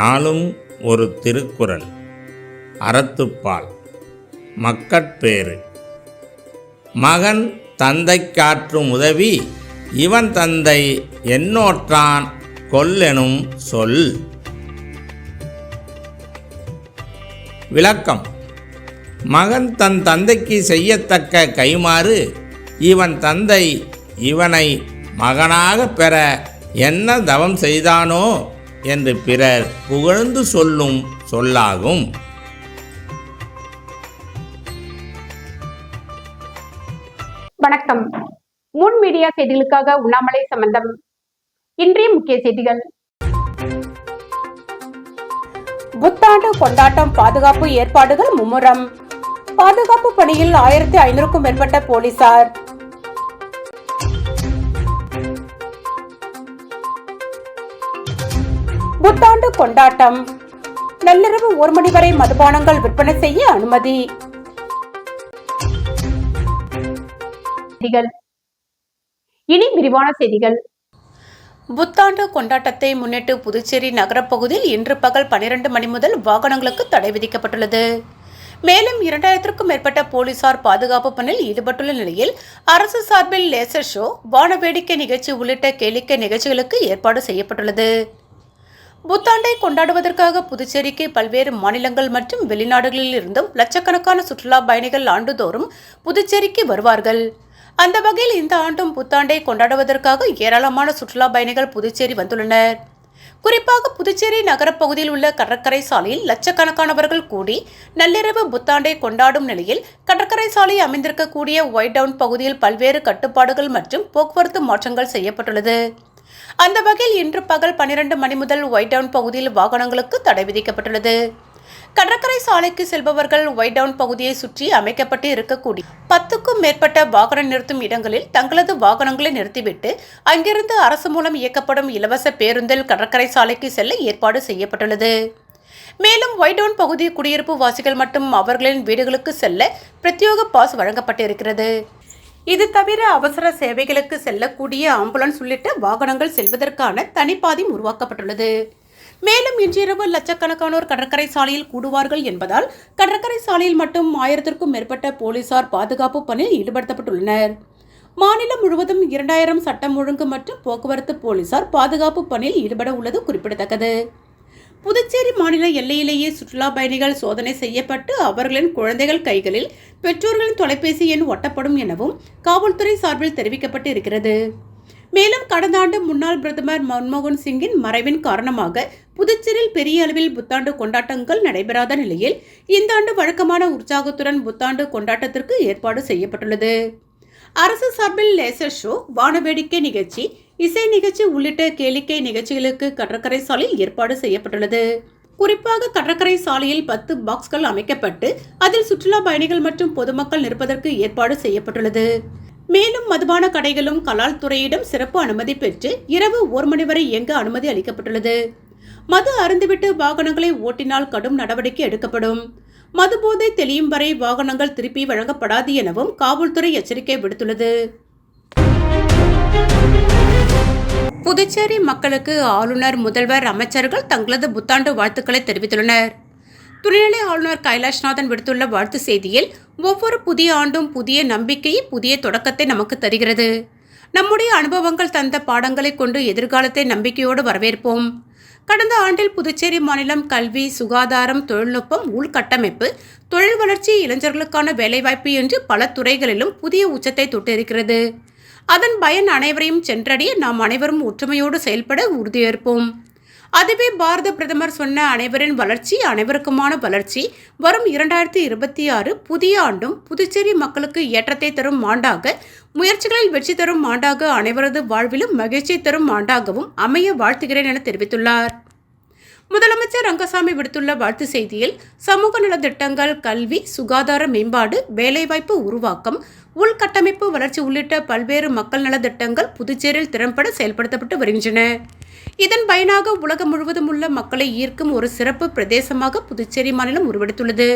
நாளும் ஒரு திருக்குறள். அறத்துப்பால். மக்கட்பேறு. மகன் தந்தை காற்றும் உதவி இவன் தந்தை என்னோற்றான் கொல்லெனும் சொல். விளக்கம். மகன் தன் தந்தைக்கு செய்யத்தக்க கைமாறு இவன் தந்தை இவனை மகனாக பெற என்ன தவம் செய்தானோ என்று பிறர் புகழ்ந்து சொல்லும் சொல்லாகும். வணக்கம். முன் மீடியா செய்திகளுக்காக உண்ணாமலை சம்பந்தம். இன்றைய முக்கிய செய்திகள். புத்தாண்டு கொண்டாட்டம் பாதுகாப்பு ஏற்பாடுகள் மும்முரம். பாதுகாப்பு பணியில் ஆயிரத்தி ஐநூறுக்கும் மேற்பட்ட போலீசார் புத்தாண்டு கொண்டாட்டம். நள்ளிரவு ஒரு மணி வரை மதுபானங்கள் விற்பனை செய்ய அனுமதி. செய்திகள். இனி விரிவான செய்திகள். புத்தாண்டு கொண்டாட்டத்தை முன்னிட்டு புதுச்சேரி நகரப்பகுதியில் இன்று பகல் பனிரெண்டு மணி முதல் வாகனங்களுக்கு தடை விதிக்கப்பட்டுள்ளது. மேலும் இரண்டாயிரத்திற்கும் மேற்பட்ட போலீசார் பாதுகாப்பு பணியில் ஈடுபட்டுள்ள நிலையில் அரசு சார்பில் லேசர் ஷோ வானவேடிக்கை நிகழ்ச்சி உள்ளிட்ட கேளிக்கை நிகழ்ச்சிகளுக்கு ஏற்பாடு செய்யப்பட்டுள்ளது. புத்தாண்டை கொண்டாடுவதற்காக புதுச்சேரிக்கு பல்வேறு மாநிலங்கள் மற்றும் வெளிநாடுகளில் இருந்தும் லட்சக்கணக்கான சுற்றுலா பயணிகள் ஆண்டுதோறும் புதுச்சேரிக்கு வருவார்கள். அந்த வகையில் இந்த ஆண்டும் புத்தாண்டை கொண்டாடுவதற்காக ஏராளமான சுற்றுலா பயணிகள் புதுச்சேரி வந்துள்ளனர். குறிப்பாக புதுச்சேரி நகரப்பகுதியில் உள்ள கடற்கரை சாலையில் லட்சக்கணக்கானவர்கள் கூடி நள்ளிரவு புத்தாண்டை கொண்டாடும் நிலையில் கடற்கரை சாலை அமைந்திருக்கக்கூடிய ஒயிட் டவுன் பகுதியில் பல்வேறு கட்டுப்பாடுகள் மற்றும் போக்குவரத்து மாற்றங்கள் செய்யப்பட்டுள்ளது. அந்த வகையில் இன்று பகல் பன்னிரண்டு மணி முதல் ஒயிட் டவுன் பகுதியில் வாகனங்களுக்கு தடை விதிக்கப்பட்டுள்ளது. கடற்கரை சாலைக்கு செல்பவர்கள் ஒயிட் டவுன் பகுதியை சுற்றி அமைக்கப்பட்டு இருக்கக்கூடிய பத்துக்கும் மேற்பட்ட வாகனம் நிறுத்தும் இடங்களில் தங்களது வாகனங்களை நிறுத்திவிட்டு அங்கிருந்து அரசு மூலம் இயக்கப்படும் இலவச பேருந்தில் கடற்கரை சாலைக்கு செல்ல ஏற்பாடு செய்யப்பட்டுள்ளது. மேலும் ஒயிட் டவுன் பகுதி குடியிருப்பு வாசிகள் மற்றும் அவர்களின் வீடுகளுக்கு செல்ல பிரத்யேக பாஸ் வழங்கப்பட்டிருக்கிறது. இது தவிர அவசர சேவைகளுக்கு செல்லக்கூடிய ஆம்புலன்ஸ் உள்ளிட்ட வாகனங்கள் செல்வதற்கான தனிப்பாதையும் உருவாக்கப்பட்டுள்ளது. மேலும் இன்றிரவு லட்சக்கணக்கானோர் கடற்கரை சாலையில் கூடுவார்கள் என்பதால் கடற்கரை சாலையில் மட்டும் ஆயிரத்திற்கும் மேற்பட்ட போலீசார் பாதுகாப்பு பணியில் ஈடுபடுத்தப்பட்டுள்ளனர். மாநிலம் முழுவதும் இரண்டாயிரம் சட்டம் ஒழுங்கு மற்றும் போக்குவரத்து போலீசார் பாதுகாப்பு பணியில் ஈடுபட உள்ளது குறிப்பிடத்தக்கது. புதுச்சேரி மாநில எல்லையிலேயே சுற்றுலா பயணிகள் சோதனை செய்யப்பட்டு அவர்களின் குழந்தைகள் கைகளில் பெற்றோர்களின் தொலைபேசி எண் ஒட்டப்படும் எனவும் காவல்துறை சார்பில் தெரிவிக்கப்பட்டு இருக்கிறது மேலும் கடந்த ஆண்டு முன்னாள் பிரதமர் மன்மோகன் சிங்கின் மறைவின் காரணமாக புதுச்சேரியில் பெரிய அளவில் புத்தாண்டு கொண்டாட்டங்கள் நடைபெறாத நிலையில் இந்த ஆண்டு வழக்கமான உற்சாகத்துடன் புத்தாண்டு கொண்டாட்டத்திற்கு ஏற்பாடு செய்யப்பட்டுள்ளது. அரசு சார்பில் லேசர் ஷோ வானவேடிக்கை நிகழ்ச்சி இசை நிகழ்ச்சி உள்ளிட்ட கேளிக்கை நிகழ்ச்சிகளுக்கு கடற்கரை சாலையில் ஏற்பாடு செய்யப்பட்டுள்ளது. குறிப்பாக கடற்கரை சாலையில் பத்து பாக்ஸ்கள் அமைக்கப்பட்டு அதில் சுற்றுலா பயணிகள் மற்றும் பொதுமக்கள் நிற்பதற்கு ஏற்பாடு செய்யப்பட்டுள்ளது. மேலும் மதுபான கடைகளும் கலால் துறையிடம் சிறப்பு அனுமதி பெற்று இரவு ஒரு மணி வரை இயங்க அனுமதி அளிக்கப்பட்டுள்ளது. மது அருந்துவிட்டு வாகனங்களை ஓட்டினால் கடும் நடவடிக்கை எடுக்கப்படும். மதுபோதை தெளியும் வரை வாகனங்கள் திருப்பி வழங்கப்படாது எனவும் காவல்துறை எச்சரிக்கை விடுத்துள்ளது. புதுச்சேரி மக்களுக்கு ஆளுநர் முதல்வர் அமைச்சர்கள் தங்களது புத்தாண்டு வாழ்த்துக்களை தெரிவித்துள்ளனர். துணைநிலை ஆளுநர் கைலாஷ்நாதன் விடுத்துள்ள வாழ்த்து செய்தியில் ஒவ்வொரு புதிய ஆண்டும் புதிய நம்பிக்கையை புதிய தொடக்கத்தை நமக்கு தருகிறது. நம்முடைய அனுபவங்கள் தந்த பாடங்களை கொண்டு எதிர்காலத்தை நம்பிக்கையோடு வரவேற்போம். கடந்த ஆண்டில் புதுச்சேரி மாநிலம் கல்வி சுகாதாரம் தொழில்நுட்பம் உள்கட்டமைப்பு தொழில் வளர்ச்சி இளைஞர்களுக்கான வேலைவாய்ப்பு என்று பல துறைகளிலும் புதிய உச்சத்தை தொட்டிருக்கிறது. அதன் பயன் அனைவரையும் சென்றடைய நாம் அனைவரும் ஒற்றுமையோடு செயல்பட உறுதியேற்போம். அதுவே பாரத பிரதமர் சொன்ன அனைவரின் வளர்ச்சி அனைவருக்குமான வளர்ச்சி வரும் இரண்டாயிரத்தி இருபத்தி ஆறு புதிய ஆண்டும் புதுச்சேரி மக்களுக்கு ஏற்றத்தை தரும் ஆண்டாக முயற்சிகளில் வெற்றி தரும் ஆண்டாக அனைவரது வாழ்விலும் மகிழ்ச்சி தரும் ஆண்டாகவும் அமைய வாழ்த்துகிறேன் என தெரிவித்துள்ளார். முதலமைச்சர் ரங்கசாமி விடுத்துள்ள வாழ்த்து செய்தியில் சமூக நலத்திட்டங்கள் கல்வி சுகாதார மேம்பாடு வேலைவாய்ப்பு உருவாக்கம் உள்கட்டமைப்பு வளர்ச்சி உள்ளிட்ட பல்வேறு மக்கள் நலத்திட்டங்கள் புதுச்சேரியில் திறம்பட செயல்படுத்தப்பட்டு வருகின்றன. இதன் பயனாக உலகம் முழுவதும் உள்ள மக்களை ஈர்க்கும் ஒரு சிறப்பு பிரதேசமாக புதுச்சேரி மாநிலம் உருவெடுத்துள்ளது.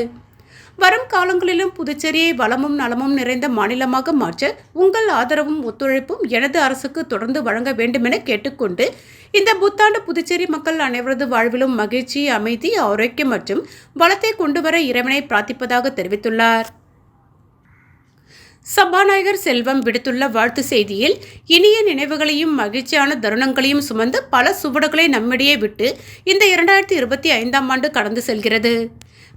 வரும் காலங்களிலும் புதுச்சேரியை வளமும் நலமும் நிறைந்த மாநிலமாக மாற்ற உங்கள் ஆதரவும் ஒத்துழைப்பும் எனது அரசுக்கு தொடர்ந்து வழங்க வேண்டுமென கேட்டுக்கொண்டு இந்த புத்தாண்டு புதுச்சேரி மக்கள் அனைவரது வாழ்விலும் மகிழ்ச்சி அமைதி ஆரோக்கியம் மற்றும் வளத்தை கொண்டுவர இறைவனை பிரார்த்திப்பதாக தெரிவித்துள்ளார். சபாநாயகர் செல்வம் விடுத்துள்ள வாழ்த்து செய்தியில் இனிய நினைவுகளையும் மகிழ்ச்சியான தருணங்களையும் சுமந்து பல சுவடுகளை நம்மிடையே விட்டு இந்த இரண்டாயிரத்தி இருபத்தி ஐந்தாம் ஆண்டு கடந்து செல்கிறது.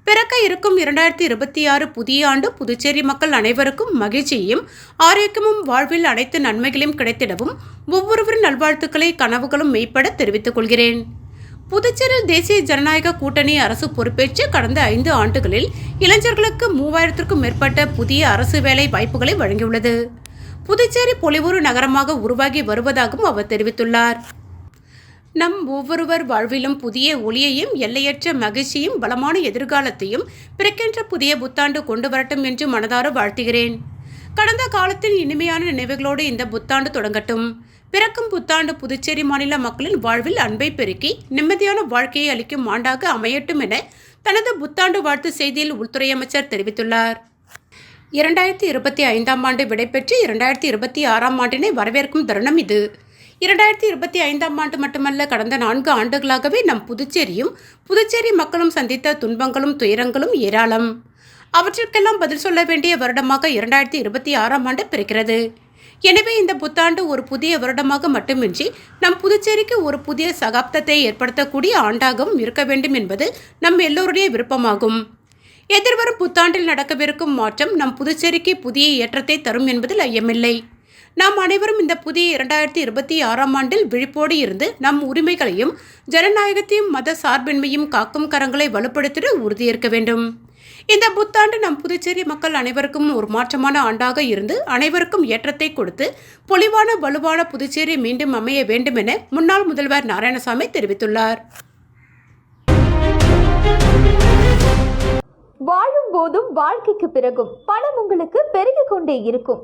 பிறக்க இருக்கும் இரண்டாயிரத்தி இருபத்தி ஆறு புதிய ஆண்டு புதுச்சேரி மக்கள் அனைவருக்கும் மகிழ்ச்சியும் ஆரோக்கியமும் வாழ்வில் அனைத்து நன்மைகளையும் கிடைத்திடவும் ஒவ்வொருவரின் நல்வாழ்த்துக்களை கனவுகளும் மெய்ப்பட தெரிவித்துக் கொள்கிறேன். புதுச்சேரியில் தேசிய ஜனநாயக கூட்டணி அரசு பொறுப்பேற்று கடந்த ஐந்து ஆண்டுகளில் இளைஞர்களுக்கு மூவாயிரத்திற்கும் மேற்பட்ட புதிய அரசு வேலை வாய்ப்புகளை வழங்கியுள்ளது. புதுச்சேரி பொலிவுறு நகரமாக உருவாகி வருவதாகவும் அவர் தெரிவித்துள்ளார். நம் ஒவ்வொருவர் வாழ்விலும் புதிய ஒளியையும் எல்லையற்ற மகிழ்ச்சியும் பலமான எதிர்காலத்தையும் பிறக்கின்ற புதிய புத்தாண்டு கொண்டு வரட்டும் என்று மனதார வாழ்த்துகிறேன். கடந்த காலத்தின் இனிமையான நினைவுகளோடு இந்த புத்தாண்டு தொடங்கட்டும். பிறக்கும் புத்தாண்டு புதுச்சேரி மாநில மக்களின் வாழ்வில் அன்பை பெருக்கி நிம்மதியான வாழ்க்கையை அளிக்கும் ஆண்டாக அமையட்டும் என தனது புத்தாண்டு வாழ்த்து செய்தியில் உள்துறை அமைச்சர் தெரிவித்துள்ளார். இரண்டாயிரத்தி இருபத்தி ஐந்தாம் ஆண்டு விடைபெற்று இரண்டாயிரத்தி இருபத்தி ஆறாம் ஆண்டினை வரவேற்கும் தருணம் இது. இரண்டாயிரத்தி இருபத்தி ஐந்தாம் ஆண்டு மட்டுமல்ல கடந்த நான்கு ஆண்டுகளாகவே நம் புதுச்சேரியும் புதுச்சேரி மக்களும் சந்தித்த துன்பங்களும் துயரங்களும் ஏராளம். அவற்றிற்கெல்லாம் பதில் சொல்ல வேண்டிய வருடமாக இரண்டாயிரத்தி இருபத்தி ஆறாம் ஆண்டு பிறக்கிறது. எனவே இந்த புத்தாண்டு ஒரு புதிய வருடமாக மட்டுமின்றி நம் புதுச்சேரிக்கு ஒரு புதிய சகாப்தத்தை ஏற்படுத்தக்கூடிய ஆண்டாகவும் இருக்க வேண்டும் என்பது நம் எல்லோருடைய விருப்பமாகும். எதிர்வரும் புத்தாண்டில் நடக்கவிருக்கும் மாற்றம் நம் புதுச்சேரிக்கு புதிய ஏற்றத்தை தரும் என்பதில் ஐயமில்லை. நாம் அனைவரும் இந்த புதிய இரண்டாயிரத்தி இருபத்தி ஆறாம் ஆண்டில் விழிப்போடு இருந்து நம் உரிமைகளையும் ஜனநாயகத்தையும் மத சார்பின்மையும் காக்கும் கரங்களை வலுப்படுத்திட உறுதியேற்க வேண்டும். இந்த புத்தாண்டு நம் புதுச்சேரி மக்கள் அனைவருக்கும் ஒரு மாற்றமான ஆண்டாக இருந்து அனைவருக்கும் ஏற்றத்தை கொடுத்து பொலிவான வலுவான புதுச்சேரி மீண்டும் அமைய வேண்டும் என முன்னாள் முதல்வர் நாராயணசாமி தெரிவித்துள்ளார். வாழும் போதும் வாழ்க்கைக்கு பிறகும் பணம் உங்களுக்கு பெருகிக் கொண்டே இருக்கும்.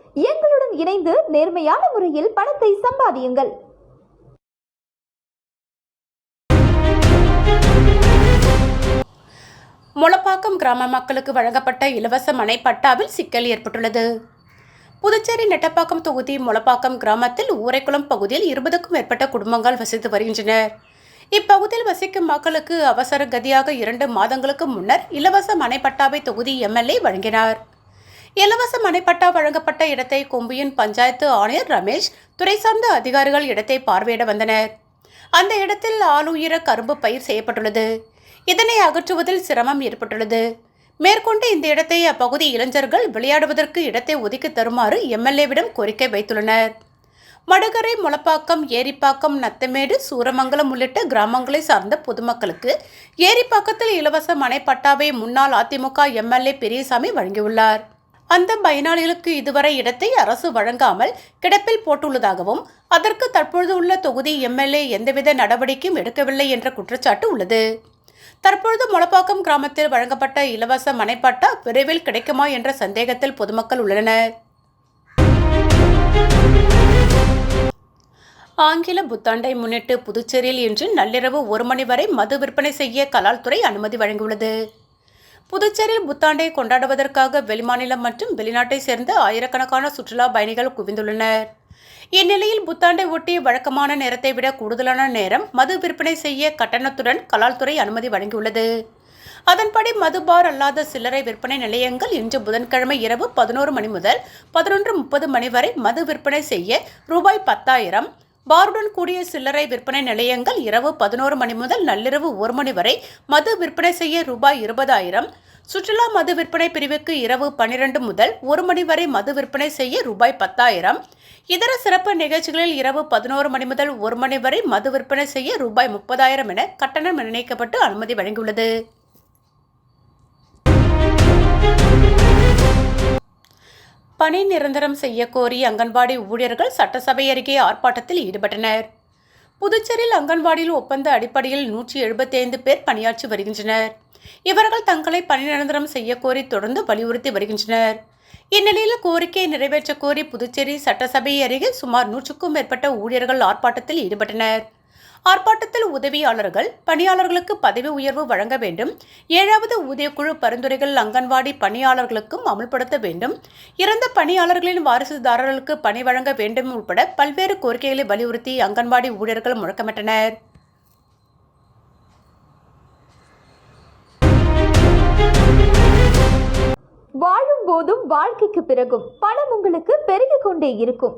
எங்களுடன் இணைந்து நேர்மையான முறையில் பணத்தை சம்பாதியுங்கள். முளப்பாக்கம் கிராம மக்களுக்கு வழங்கப்பட்ட இலவச மனை பட்டாவில் சிக்கல் ஏற்பட்டுள்ளது. புதுச்சேரி நெட்டப்பாக்கம் தொகுதி முளப்பாக்கம் கிராமத்தில் ஊரைக்குளம் பகுதியில் இருபதுக்கும் மேற்பட்ட குடும்பங்கள் வசித்து வருகின்றனர். இப்பகுதியில் வசிக்கும் மக்களுக்கு அவசர கதியாக இரண்டு மாதங்களுக்கு முன்னர் இலவச மனைப்பட்டாவை தொகுதி எம்எல்ஏ வழங்கினார். இலவச மனைப்பட்டா வழங்கப்பட்ட இடத்தை கொம்புயின் பஞ்சாயத்து ஆணையர் ரமேஷ் துறை சார்ந்த அதிகாரிகள் இடத்தை பார்வையிட வந்தனர். அந்த இடத்தில் ஆளுயர கரும்பு பயிர் செய்யப்பட்டுள்ளது. இதனை அகற்றுவதில் சிரமம் ஏற்பட்டுள்ளது. மேற்கொண்டு இந்த இடத்தை அப்பகுதி இளைஞர்கள் விளையாடுவதற்கு இடத்தை ஒதுக்கி தருமாறு எம்எல்ஏவிடம் கோரிக்கை வைத்துள்ளனர். மடுகரை முளப்பாக்கம் ஏரிப்பாக்கம் நத்தமேடு சூரமங்கலம் உள்ளிட்ட கிராமங்களை சார்ந்த பொதுமக்களுக்கு ஏரிப்பாக்கத்தில் இலவச மனைப்பட்டாவை முன்னாள் அதிமுக எம்எல்ஏ பெரியசாமி வழங்கியுள்ளார். அந்த பயனாளிகளுக்கு இதுவரை இடத்தை அரசு வழங்காமல் கிடப்பில் போட்டுள்ளதாகவும் அதற்கு தற்பொழுது உள்ள தொகுதி எம்எல்ஏ எந்தவித நடவடிக்கையும் எடுக்கவில்லை என்ற குற்றச்சாட்டு உள்ளது. தற்பொழுது முளப்பாக்கம் கிராமத்தில் வழங்கப்பட்ட இலவச மனைப்பட்டா விரைவில் கிடைக்குமா என்ற சந்தேகத்தில் பொதுமக்கள் உள்ளனர். ஆங்கில புத்தாண்டை முன்னிட்டு புதுச்சேரியில் இன்று நள்ளிரவு ஒரு மணி வரை மது விற்பனை செய்ய கலால்துறை அனுமதி வழங்கியுள்ளது. புதுச்சேரியில் புத்தாண்டை கொண்டாடுவதற்காக வெளிமாநிலம் மற்றும் வெளிநாட்டை சேர்ந்த ஆயிரக்கணக்கான சுற்றுலா பயணிகள் குவிந்துள்ளனர். இந்நிலையில் புத்தாண்டை ஒட்டி வழக்கமான நேரத்தை விட கூடுதலான நேரம் மது விற்பனை செய்ய கட்டணத்துடன் கலால்துறை அனுமதி வழங்கியுள்ளது. அதன்படி மதுபார் அல்லாத சில்லறை விற்பனை நிலையங்கள் இன்று புதன்கிழமை இரவு பதினோரு மணி முதல் பதினொன்று முப்பது மணி வரை மது விற்பனை செய்ய ரூபாய் பத்தாயிரம் பாருடன் கூடிய சில்லறை விற்பனை நிலையங்கள் இரவு பதினோரு மணி முதல் நள்ளிரவு ஒரு மணி வரை மது விற்பனை செய்ய ரூபாய் இருபதாயிரம். சுற்றுலா மது விற்பனை பிரிவுக்கு இரவு பனிரெண்டு முதல் ஒரு மணி வரை மது விற்பனை செய்ய ரூபாய் பத்தாயிரம். இதர சிறப்பு நிகழ்ச்சிகளில் இரவு பதினோரு மணி முதல் ஒரு மணி வரை மது விற்பனை செய்ய ரூபாய் முப்பதாயிரம் என கட்டணம் நிர்ணயிக்கப்பட்டு அனுமதி வழங்கியுள்ளது. பணி நிரந்தரம் செய்ய கோரி அங்கன்வாடி ஊழியர்கள் சட்டசபை அருகே ஆர்ப்பாட்டத்தில் ஈடுபட்டனர். புதுச்சேரியில் அங்கன்வாடியில் ஒப்பந்த அடிப்படையில் நூற்றி எழுபத்தைந்து பேர் பணியாற்றி வருகின்றனர். இவர்கள் தங்களை பணி நிரந்தரம் செய்ய கோரி தொடர்ந்து வலியுறுத்தி வருகின்றனர். இந்நிலையில் கோரிக்கையை நிறைவேற்ற கோரி புதுச்சேரி சட்டசபை அருகே சுமார் நூற்றுக்கும் மேற்பட்ட ஊழியர்கள் ஆர்ப்பாட்டத்தில் ஈடுபட்டனர். ஆர்ப்பாட்டத்தில் உதவியாளர்கள் பணியாளர்களுக்கு பதவி உயர்வு வழங்க வேண்டும். ஏழாவது ஊதியக்குழு பரிந்துரைகள் அங்கன்வாடி பணியாளர்களுக்கும் அமல்படுத்த வேண்டும். இறந்த பணியாளர்களின் வாரிசுதாரர்களுக்கு பணி வழங்க வேண்டும் உட்பட பல்வேறு கோரிக்கைகளை வலியுறுத்தி அங்கன்வாடி ஊழியர்கள் முழக்கமிட்டனர். வாழும் போதும் வாழ்க்கைக்கு பிறகும் பணம் உங்களுக்கு பெருகிக் கொண்டே இருக்கும்.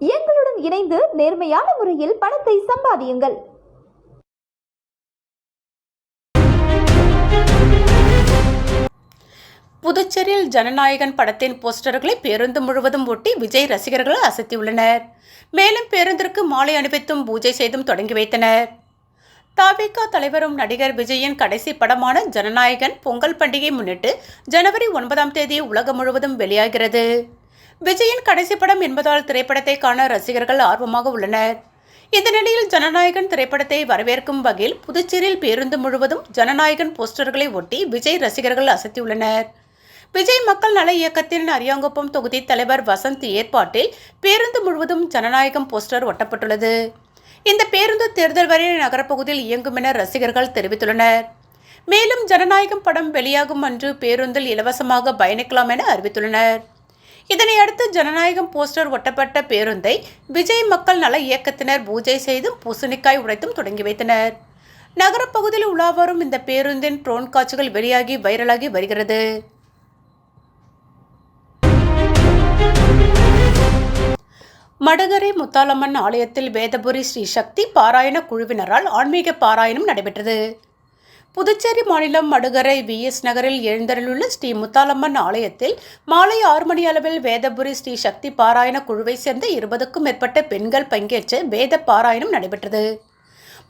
எங்களுடன் இணைந்து நேர்மையான முறையில் பணத்தை சம்பாதியுங்கள். புதுச்சேரியில் ஜனநாயகன் படத்தின் போஸ்டர்களை பேருந்து முழுவதும் ஒட்டி விஜய் ரசிகர்கள் அசத்தியுள்ளனர் மேலும் பேருந்திற்கு மாலை அணிவித்தும் பூஜை செய்தும் தொடங்கி வைத்தனர். தாவிகா தலைவரும் நடிகர் விஜயின் கடைசி படமான ஜனநாயகன் பொங்கல் பண்டிகை முன்னிட்டு ஜனவரி ஒன்பதாம் தேதி உலகம் முழுவதும் வெளியாகிறது. விஜயின் கடைசி படம் என்பதால் திரைப்படத்தை காண ரசிகர்கள் ஆர்வமாக உள்ளனர். இந்த நிலையில் ஜனநாயகன் திரைப்படத்தை வரவேற்கும் வகையில் புதுச்சேரியில் பேருந்து முழுவதும் ஜனநாயகன் போஸ்டர்களை ஒட்டி விஜய் ரசிகர்கள் அசத்தியுள்ளனர். விஜய் மக்கள் நல இயக்கத்தின் அரியாங்குப்பம் தொகுதி தலைவர் வசந்த் ஏற்பாட்டில் பேருந்து முழுவதும் ஜனநாயகம் போஸ்டர் ஒட்டப்பட்டுள்ளது. இந்த பேருந்து தேர்தல் வரை நகரப்பகுதியில் இயங்கும் என ரசிகர்கள் தெரிவித்துள்ளனர். மேலும் ஜனநாயகம் படம் வெளியாகும் அன்று பேருந்தில் இலவசமாக பயணிக்கலாம் என அறிவித்துள்ளனர். இதனையடுத்து ஜனநாயகம் போஸ்டர் ஒட்டப்பட்ட பேருந்தை விஜய் மக்கள் நல இயக்கத்தினர் பூஜை செய்தும் பூசணிக்காய் உடைத்தும் தொடங்கி வைத்தனர். நகரப்பகுதியில் உலாவரும் இந்த பேருந்தின் ட்ரோன் காட்சிகள் வெளியாகி வைரலாகி வருகிறது. மடகரை முத்தாலம்மன் ஆலயத்தில் வேதபுரி ஸ்ரீ சக்தி பாராயண குழுவினரால் ஆன்மீக பாராயணம் நடைபெற்றது. புதுச்சேரி மாநிலம் மடுகரை விஎஸ் நகரில் எழுந்தருளுள்ள ஸ்ரீ முத்தாலம்மன் ஆலயத்தில் மாலை ஆறு மணி அளவில் வேதபுரி ஸ்ரீ சக்தி பாராயண குழுவை சேர்ந்த இருபதுக்கும் மேற்பட்ட பெண்கள் பங்கேற்ற வேத பாராயணம் நடைபெற்றது.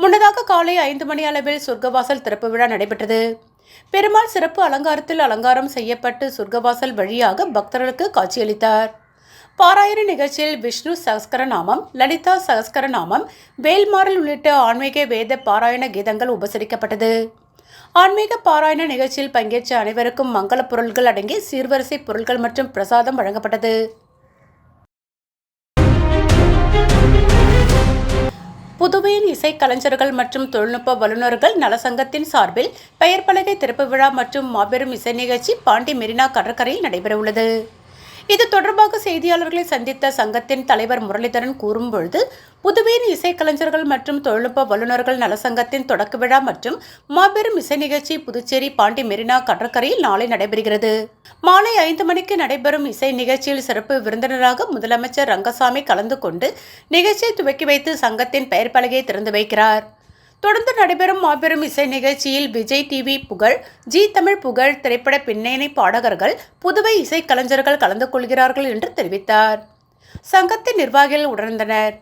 முன்னதாக காலை ஐந்து மணி அளவில் சொர்க்கவாசல் திறப்பு விழா நடைபெற்றது. பெருமாள் சிறப்பு அலங்காரத்தில் அலங்காரம் செய்யப்பட்டு சொர்க்கவாசல் வழியாக பக்தர்களுக்கு காட்சியளித்தார். பாராயண நிகழ்ச்சியில் விஷ்ணு சகஸ்கரநாமம் லலிதா சகஸ்கரநாமம் வேல்மாறல் உள்ளிட்ட ஆன்மீக வேத பாராயண கீதங்கள் உபசரிக்கப்பட்டது. ஆன்மீக பாராயண நிகழ்ச்சியில் பங்கேற்ற அனைவருக்கும் மங்கள பொருள்கள் அடங்கிய சீர்வரிசை பொருட்கள் மற்றும் பிரசாதம் வழங்கப்பட்டது. புதுவையின் இசை கலைஞர்கள் மற்றும் தொழில்நுட்ப வல்லுநர்கள் நலசங்கத்தின் சார்பில் பெயர் பலகை திறப்பு விழா மற்றும் மாபெரும் இசை நிகழ்ச்சி பாண்டி மெரினா கடற்கரையில் நடைபெறவுள்ளது. இது தொடர்பாக செய்தியாளர்களை சந்தித்த சங்கத்தின் தலைவர் முரளிதரன் கூறும்பொழுது புதுவையின் இசைக்கலைஞர்கள் மற்றும் தொழில்நுட்ப வல்லுநர்கள் நலசங்கத்தின் தொடக்க விழா மற்றும் மாபெரும் இசை நிகழ்ச்சி புதுச்சேரி பாண்டி மெரினா கடற்கரையில் நாளை நடைபெறுகிறது. மாலை ஐந்து மணிக்கு நடைபெறும் இசை நிகழ்ச்சியில் சிறப்பு விருந்தினராக முதலமைச்சர் ரங்கசாமி கலந்து கொண்டு நிகழ்ச்சியை துவக்கி வைத்து சங்கத்தின் பெயர் பலகையை திறந்து வைக்கிறார். தொடர்ந்து நடைபெறும் மாபெரும் இசை நிகழ்ச்சியில் விஜய் டிவி புகழ் ஜி தமிழ் புகழ் திரைப்பட பின்னணி பாடகர்கள் புதுவை இசை கலைஞர்கள் கலந்து கொள்கிறார்கள் என்று தெரிவித்தார். சங்கத்தின் நிர்வாகிகள் உணர்ந்தனர்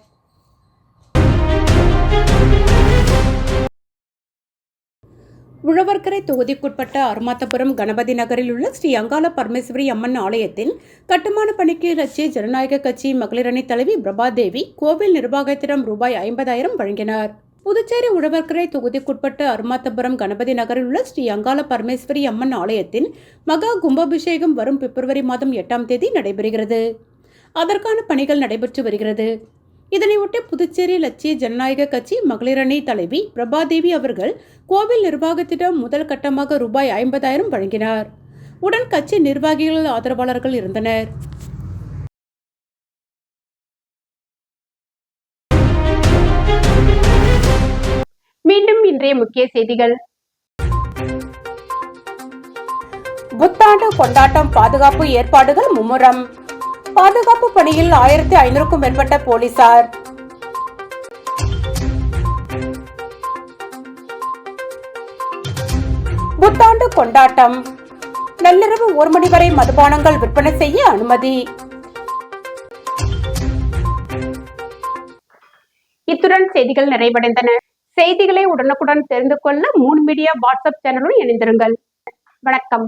உழவர்கரை தொகுதிக்குட்பட்ட அருமாத்தபுரம் கணபதி நகரில் உள்ள ஸ்ரீ அங்காள பரமேஸ்வரி அம்மன் ஆலயத்தின் கட்டுமான பணிக்கு லட்சிய ஜனநாயக கட்சி மகளிரணி தலைவி பிரபாதேவி கோவில் நிர்வாகத்திடம் ரூபாய் ஐம்பதாயிரம் வழங்கினார். புதுச்சேரி உழவர்கரை தொகுதிக்குட்பட்ட அருமாத்தபுரம் கணபதி நகரில் உள்ள ஸ்ரீ அங்காள பரமேஸ்வரி அம்மன் ஆலயத்தின் மகா கும்பாபிஷேகம் வரும் பிப்ரவரி மாதம் எட்டாம் தேதி நடைபெறுகிறது. அதற்கான பணிகள் நடைபெற்று வருகிறது. இதனையொட்டி புதுச்சேரி லட்சிய ஜனநாயக கட்சி மகளிரணி தலைவி பிரபாதேவி அவர்கள் கோவில் நிர்வாகத்திடம் முதல் கட்டமாக ரூபாய் ஐம்பதாயிரம் வழங்கினார். உடன் கட்சி நிர்வாகிகள் ஆதரவாளர்கள் இருந்தனர். மீண்டும் இன்றைய முக்கிய செய்திகள். புத்தாண்டு கொண்டாட்டம் பாதுகாப்பு ஏற்பாடுகள் மும்முரம். பாதுகாப்பு பணியில் ஆயிரத்தி ஐநூறுக்கும் மேற்பட்ட போலீசார். புத்தாண்டு கொண்டாட்டம். நள்ளிரவு ஒரு மணி வரை மதுபானங்கள் விற்பனை செய்ய அனுமதி. இத்துடன் செய்திகள் நிறைவடைந்தன. செய்திகளை உடனுக்குடன் தெரிந்து கொள்ள மூன் மீடியா வாட்ஸ்அப் சேனலுடன் இணைந்திருங்கள். வணக்கம்.